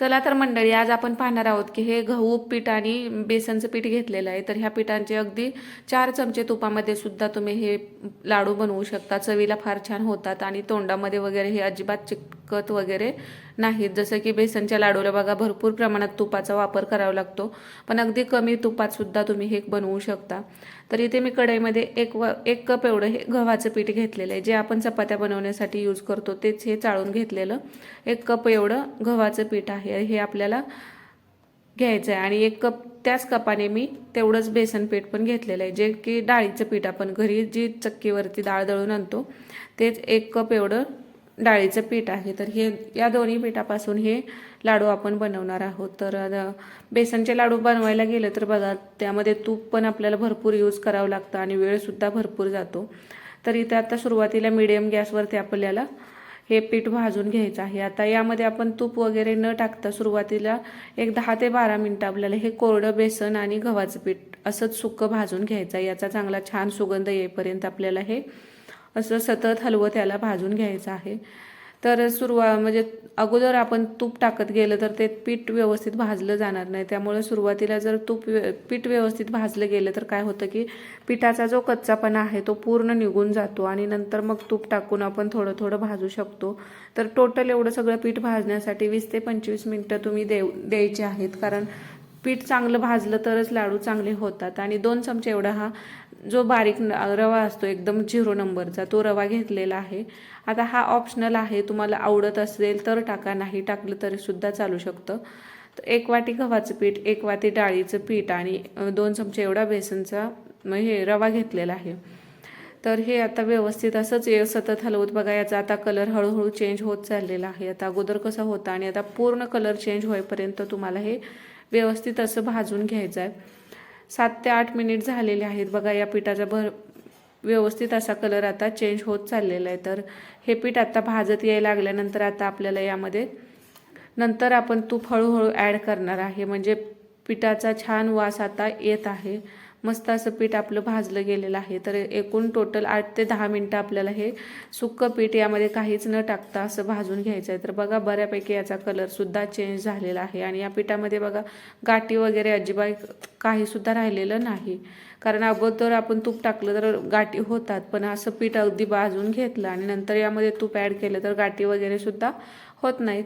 चला तर मंडळी आज आपण पाहणार आहोत की हे गहू पीठ आणि बेसनचं पीठ घेतलेलं आहे. तर ह्या पिठांचे अगदी चार चमचे तुपामध्ये सुद्धा तुम्ही हे लाडू बनवू शकता. चवीला फार छान होतात आणि तोंडामध्ये वगैरे हे अजिबात खत वगैरे नाहीत. जसं की बेसनच्या लाडूला बघा भरपूर प्रमाणात तुपाचा वापर करावा लागतो. पण अगदी कमी तुपात सुद्धा तुम्ही हे बनवू शकता. तर इथे मी कढईमध्ये एक व एक कप एवढं हे गव्हाचं पीठ घेतलेलं आहे. जे आपण चपात्या बनवण्यासाठी यूज करतो तेच हे चाळून घेतलेलं एक कप एवढं गव्हाचं पीठ आहे. हे आपल्याला घ्यायचं आहे आणि एक कप त्याच कपाने मी तेवढंच बेसन पीठ पण घेतलेलं आहे. जे की डाळीचं पीठ आपण घरी जी चक्कीवरती डाळ दळून आणतो तेच एक कप एवढं डाळीचं पीठ आहे. तर हे या दोन्ही पिठापासून हे लाडू आपण बनवणार आहोत. तर बेसनचे लाडू बनवायला गेलं तर बघा त्यामध्ये तूप पण आपल्याला भरपूर यूज करावं लागतं आणि वेळसुद्धा भरपूर जातो. तर इथे आता सुरुवातीला मिडियम गॅसवरती आपल्याला हे पीठ भाजून घ्यायचं आहे. आता यामध्ये आपण तूप वगैरे न टाकता सुरुवातीला एक दहा ते बारा मिनटं आपल्याला हे कोरडं बेसन आणि गव्हाचं पीठ असंच सुक्कं भाजून घ्यायचं आहे. याचा चांगला छान सुगंध येईपर्यंत आपल्याला हे असं सतत हलवं त्याला भाजून घ्यायचं आहे. तर सुरुवा म्हणजे अगोदर आपण तूप टाकत गेलं तर ते पीठ व्यवस्थित भाजलं जाणार नाही. त्यामुळे सुरुवातीला जर तूप पीठ व्यवस्थित भाजलं गेलं तर काय होतं की पिठाचा जो कच्चापणा आहे तो पूर्ण निघून जातो आणि नंतर मग तूप टाकून आपण थोडं थोडं भाजू शकतो. तर टोटल एवढं सगळं पीठ भाजण्यासाठी वीस ते पंचवीस मिनटं तुम्ही देऊ द्यायचे आहेत. कारण पीठ चांगलं भाजलं तरच लाडू चांगले होतात. आणि दोन चमचे एवढा हा जो बारीक न- रवा असतो एकदम झिरो नंबरचा तो रवा घेतलेला आहे. आता हा ऑप्शनल आहे तुम्हाला आवडत असेल तर टाका नाही टाकलं तरी सुद्धा चालू शकतं. तर एक वाटी गव्हाचं पीठ एक वाटी डाळीचं पीठ आणि दोन चमचे एवढा बेसनचा हे रवा घेतलेला आहे. तर हे आता व्यवस्थित असंच सतत हलवत बघा याचा आता कलर हळूहळू चेंज होत चाललेला आहे. आता अगोदर कसा होता आणि आता पूर्ण कलर चेंज होईपर्यंत तुम्हाला हे व्यवस्थित असं भाजून घ्यायचं आहे सात ते आठ मिनिट झालेले आहेत. बघा या पिठाचा भर व्यवस्थित असा कलर आता चेंज होत चाललेला आहे. तर हे पीठ आता भाजत यायला लागल्यानंतर आता आपल्याला यामध्ये नंतर आपण तूप हळूहळू ॲड करणार आहे. म्हणजे पिठाचा छान वास आता येत आहे. मस्त असं पीठ आपलं भाजलं गेलेलं आहे. तर एकूण टोटल आठ ते दहा मिनटं आपल्याला हे सुक्कं पीठ यामध्ये काहीच न टाकता असं भाजून घ्यायचं आहे. तर बघा बऱ्यापैकी याचा कलरसुद्धा चेंज झालेला आहे. आणि या पिठामध्ये बघा गाठी वगैरे अजिबात काहीसुद्धा राहिलेलं नाही. कारण अगोदर आपण तूप टाकलं तर गाठी होतात पण असं पीठ अगदी भाजून घेतलं आणि नंतर यामध्ये तूप ॲड केलं तर गाठी वगैरे सुद्धा होत नाहीत.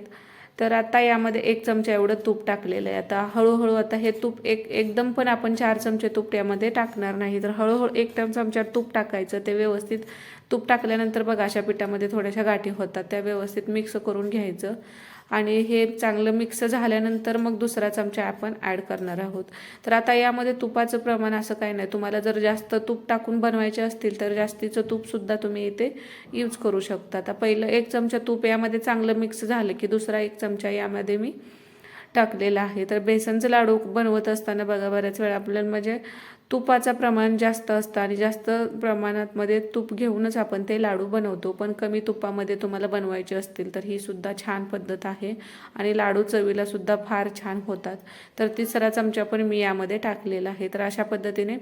तर आता यामध्ये एक चमचा एवढं तूप टाकलेलं आहे. आता हळूहळू आता हे तूप एक एकदम पण आपण चार चमचे तूप यामध्ये टाकणार नाही. तर हळूहळू एक चमचा तूप टाकायचं. ते व्यवस्थित तूप टाकल्यानंतर बघा अशा पिठामध्ये थोड्याशा गाठी होतात. त्या व्यवस्थित मिक्स करून घ्यायचं. आणि हे चांगलं मिक्स झाल्यानंतर मग दुसरा चमचा आपण ॲड करणार आहोत. तर आता यामध्ये तुपाचं प्रमाण असं काही नाही. तुम्हाला जर जास्त तूप टाकून बनवायचे असतील तर जास्तीचं तूपसुद्धा तुम्ही इथे यूज करू शकता. आता पहिलं एक चमचा तूप यामध्ये चांगलं मिक्स झालं की दुसरा एक चमचा यामध्ये मी टाकलेला आहे. तर बेसनचं लाडू बनवत असताना बघा बऱ्याच वेळा आपल्याला म्हणजे तुपाचं प्रमाण जास्त असतं आणि जास्त प्रमाणातमध्ये तूप घेऊनच आपण ते लाडू बनवतो. पण कमी तुपामध्ये तुम्हाला बनवायचे असतील तर ही सुद्धा छान पद्धत आहे आणि लाडू चवीला सुद्धा फार छान होतात. तर तिसरा चमचा पण मी यामध्ये टाकलेला आहे. तर अशा पद्धतीने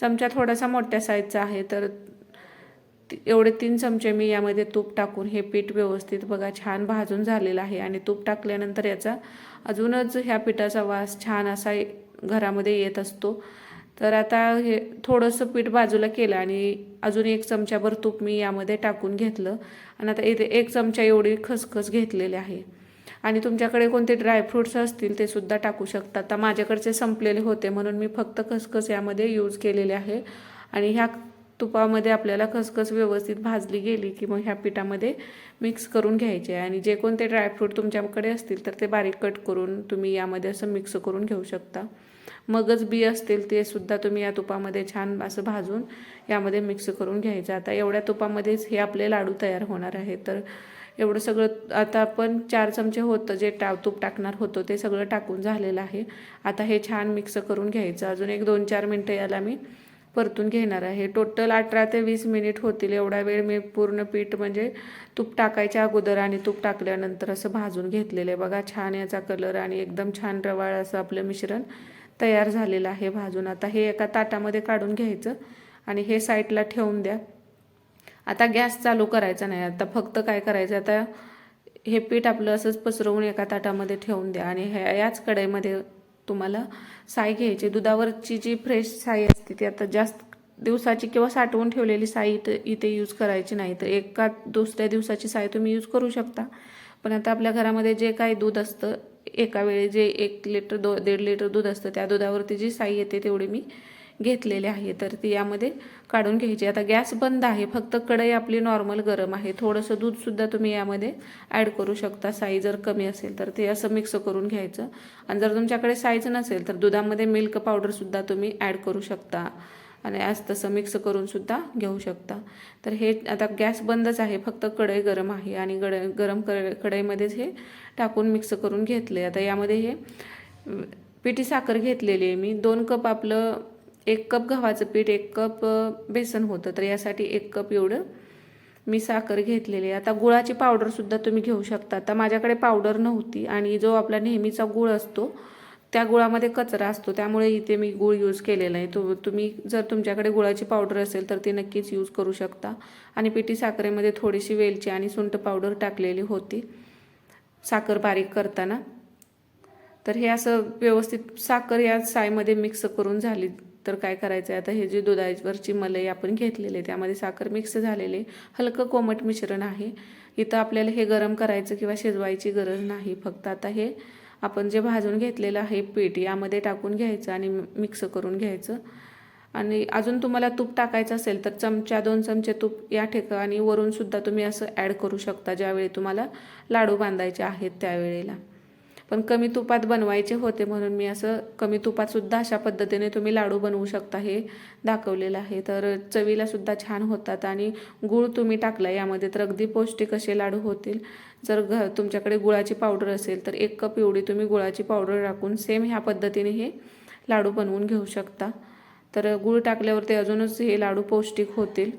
चमचा थोडासा मोठ्या साईजचा आहे. तर एवढे तीन चमचे मी यामध्ये तूप टाकून हे पीठ व्यवस्थित बघा छान भाजून झालेलं आहे. आणि तूप टाकल्यानंतर याचा अजूनच ह्या पिठाचा वास छान असा घरामध्ये येत असतो. तर आता हे थोडंसं पीठ बाजूला केलं आणि अजून एक चमच्याभर तूप मी यामध्ये टाकून घेतलं. आणि आता इथे एक चमचा एवढी खसखस घेतलेली आहे. आणि तुमच्याकडे कोणते ड्रायफ्रुट्स असतील ते सुद्धा टाकू शकता. आता माझ्याकडचे संपलेले होते म्हणून मी फक्त खसखस यामध्ये यूज केलेले आहे. आणि ह्या तुपामध्ये आपल्याला खसखस व्यवस्थित भाजली गेली की मग ह्या पिठामध्ये मिक्स करून घ्यायचे आहे आणि जे कोणते ड्रायफ्रूट तुमच्याकडे असतील तर ते बारीक कट करून तुम्ही यामध्ये असं मिक्स करून घेऊ शकता. मगच बी असतील ते सुद्धा तुम्ही या तुपामध्ये छान असं भाजून यामध्ये मिक्स करून घ्यायचं. आता एवढ्या तुपामध्येच हे आपले लाडू तयार होणार आहे तर एवढं सगळं आता आपण चार चमचे होतं जे टा तूप टाकणार होतं ते सगळं टाकून झालेलं आहे. आता हे छान मिक्स करून घ्यायचं. अजून एक दोन चार मिनटं याला मी परतून घेणार आहे. टोटल अठरा ते वीस मिनिट होतील एवढा वेळ मी पूर्ण पीठ म्हणजे तूप टाकायच्या अगोदर आणि तूप टाकल्यानंतर असं भाजून घेतलेलं आहे. बघा छान याचा कलर आणि एकदम छान रवाळ असं आपलं मिश्रण तयार झालेलं आहे भाजून. आता हे एका ताटामध्ये काढून घ्यायचं आणि हे साईडला ठेवून द्या. आता गॅस चालू करायचा नाही. आता फक्त काय करायचं? आता हे पीठ आपलं असंच पसरवून एका ताटामध्ये ठेवून द्या आणि ह्या याच कढईमध्ये तुम्हाला साय घ्यायची. दुधावरची जी फ्रेश साय असते ती आता जास्त दिवसाची किंवा साठवून ठेवलेली साय इथं इथे यूज करायची नाही. तर एका दुसऱ्या दिवसाची साय तुम्ही यूज करू शकता. पण आता आपल्या घरामध्ये जे काही दूध असतं एका वेळी जे एक लिटर दो दीड लिटर दूध असतं त्या दुधावरती जी साई येते तेवढी मी घेतलेले आहे तर ती यामध्ये काढून घ्यायची. आता गॅस बंद आहे फक्त कढई आपली नॉर्मल गरम आहे. थोडंसं दूधसुद्धा तुम्ही यामध्ये ॲड करू शकता. साई जर कमी असेल तर ते असं मिक्स करून घ्यायचं. आणि जर तुमच्याकडे साईज नसेल तर दुधामध्ये मिल्क पावडरसुद्धा तुम्ही ॲड करू शकता. आणि आज तसं मिक्स करूनसुद्धा घेऊ शकता. तर हे आता गॅस बंदच आहे फक्त कढई गरम आहे. आणि गड गरम कर कढईमध्येच हे टाकून मिक्स करून घेतले आता यामध्ये हे पिठी साखर घेतलेली आहे मी. दोन कप आपलं एक कप गव्हाचं पीठ एक कप बेसन होतं. तर यासाठी एक कप एवढं मी साखर घेतलेली आहे. आता गुळाची पावडरसुद्धा तुम्ही घेऊ शकता. आता माझ्याकडे पावडर नव्हती आणि जो आपला नेहमीचा गुळ असतो त्या गुळामध्ये कचरा असतो. त्यामुळे इथे मी गुळ यूज केलेला आहे. तो तुम्ही जर तुमच्याकडे गुळाची पावडर असेल तर ती नक्कीच यूज करू शकता. आणि पिठी साखरेमध्ये थोडीशी वेलची आणि सुंठ पावडर टाकलेली होती. साखर बारीक करताना. तर हे असं व्यवस्थित साखर या सायमध्ये मिक्स करून झाली. तर काय करायचं आहे आता हे जे दुधावरची मलई आपण घेतलेली त्यामध्ये साखर मिक्स झालेले हलकं कोमट मिश्रण आहे. इथं आपल्याला हे गरम करायचं किंवा शिजवायची गरज नाही. फक्त आता हे आपण जे भाजून घेतलेलं आहे पीठ यामध्ये टाकून घ्यायचं आणि मिक्स करून घ्यायचं. आणि अजून तुम्हाला तूप टाकायचं असेल तर चमचा दोन चमचे तूप या ठिकाणी वरूनसुद्धा तुम्ही असं ॲड करू शकता ज्यावेळी तुम्हाला लाडू बांधायचे आहेत त्यावेळेला. पण कमी तुपात बनवायचे होते म्हणून मी असं कमी तुपात सुद्धा अशा पद्धतीने तुम्ही लाडू बनवू शकता हे दाखवलेलं आहे. तर चवीला सुद्धा छान होतात आणि गूळ तुम्ही टाकला यामध्ये तर अगदी पौष्टिक असे लाडू होतील. जर घ तुमच्याकडे गुळाची पावडर असेल तर एक कप एवढी तुम्ही गुळाची पावडर टाकून सेम ह्या पद्धतीने हे लाडू बनवून घेऊ शकता. तर गूळ टाकल्यावर ते अजूनच हे लाडू पौष्टिक होतील.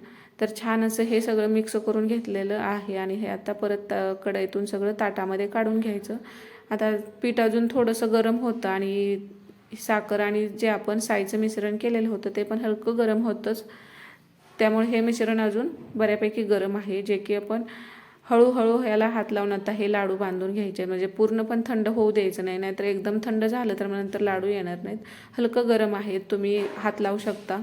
तर छान असं हे सगळं मिक्स करून घेतलेलं आहे आणि हे आता परत कढईतून सगळं ताटामध्ये काढून घ्यायचं. आता पीठ अजून थोडंसं गरम होतं आणि साखर आणि जे आपण साईचं मिश्रण केलेलं होतं ते पण हलकं गरम होतंच. त्यामुळे हे मिश्रण अजून बऱ्यापैकी गरम आहे जे की आपण हळूहळू ह्याला हात लावून आता हे लाडू बांधून घ्यायचे. म्हणजे पूर्ण पण थंड होऊ द्यायचं नाही नाहीतर एकदम थंड झालं तर नंतर लाडू येणार नाहीत. हलकं गरम आहे तुम्ही हात लावू शकता.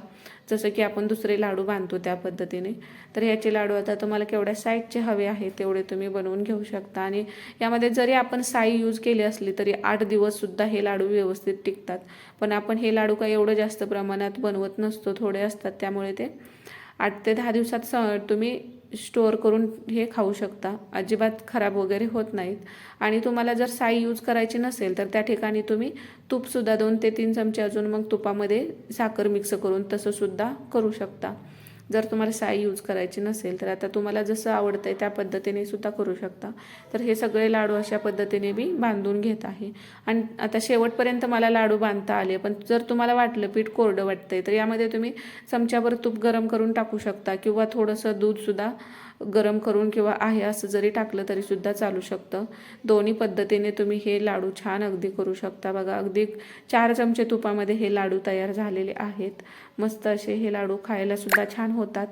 जसं की आपण दुसरे लाडू बांधतो त्या पद्धतीने. तर ह्याचे लाडू आता तुम्हाला केवढ्या साईजचे हवे आहे तेवढे तुम्ही बनवून घेऊ शकता. आणि यामध्ये जरी आपण साई यूज केली असली तरी आठ दिवससुद्धा हे लाडू व्यवस्थित टिकतात. पण आपण हे लाडू काही एवढं जास्त प्रमाणात बनवत नसतो थोडे असतात त्यामुळे ते आठ ते दहा दिवसात स तुम्ही स्टोअर करून हे खाऊ शकता. अजिबात खराब वगैरे होत नाहीत. आणि तुम्हाला जर साई यूज करायची नसेल तर त्या ठिकाणी तुम्ही तूपसुद्धा दोन ते तीन चमचे अजून मग तुपामध्ये साखर मिक्स करून तसंसुद्धा करू शकता. जर तुम्हाला साई यूज करायची नसेल तर आता तुम्हाला जसं आवडतं आहे त्या पद्धतीने सुद्धा करू शकता. तर हे सगळे लाडू अशा पद्धतीने मी बांधून घेत आहे. आणि आता शेवटपर्यंत मला लाडू बांधता आले पण जर तुम्हाला वाटलं पीठ कोरडं वाटतंय तर यामध्ये तुम्ही चमच्यावर तूप गरम करून टाकू शकता किंवा थोडंसं दूधसुद्धा गरम करून किंवा आहे असं जरी टाकलं तरीसुद्धा चालू शकतं. दोन्ही पद्धतीने तुम्ही हे लाडू छान अगदी करू शकता. बघा अगदी चार चमचे तुपामध्ये हे लाडू तयार झालेले आहेत. मस्त असे हे लाडू खायलासुद्धा छान होतात.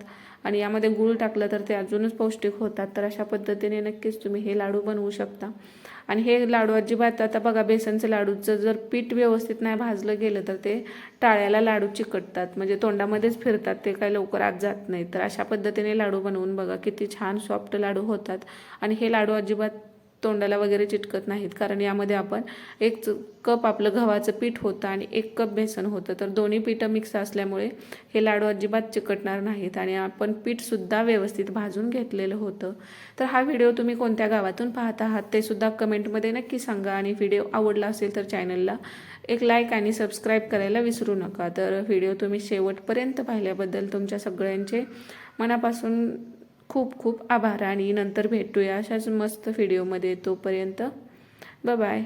आणि यामध्ये गूळ टाकलं तर ते अजूनच पौष्टिक होतात. तर अशा पद्धतीने नक्कीच तुम्ही हे लाडू बनवू शकता. आणि हे लाडू अजिबात आता बघा बेसनचं लाडूचं जर पीठ व्यवस्थित नाही भाजलं गेलं तर ते टाळ्याला लाडू चिकटतात. म्हणजे तोंडामध्येच फिरतात ते काय लवकर आत जात नाही तर अशा पद्धतीने लाडू बनवून बघा किती छान सॉफ्ट लाडू होतात. आणि हे लाडू अजिबात तोंडाला वगैरे चिटकत नाहीत. कारण यामध्ये आपण एक कप आपलं गव्हाचं पीठ होतं आणि एक कप बेसन होतं. तर दोन्ही पीठं मिक्स असल्यामुळे हे लाडू अजिबात चिकटणार नाहीत आणि आपण पीठसुद्धा व्यवस्थित भाजून घेतलेलं होतं. तर हा व्हिडिओ तुम्ही कोणत्या गावातून पाहत आहात ते सुद्धा कमेंटमध्ये नक्की सांगा आणि व्हिडिओ आवडला असेल तर चॅनलला एक लाईक आणि सबस्क्राईब करायला विसरू नका. तर व्हिडिओ तुम्ही शेवटपर्यंत पाहिल्याबद्दल तुमच्या सगळ्यांचे मनापासून खूप खूप आभार आणि नंतर भेटूया अशाच मस्त व्हिडिओमध्ये तोपर्यंत. बाय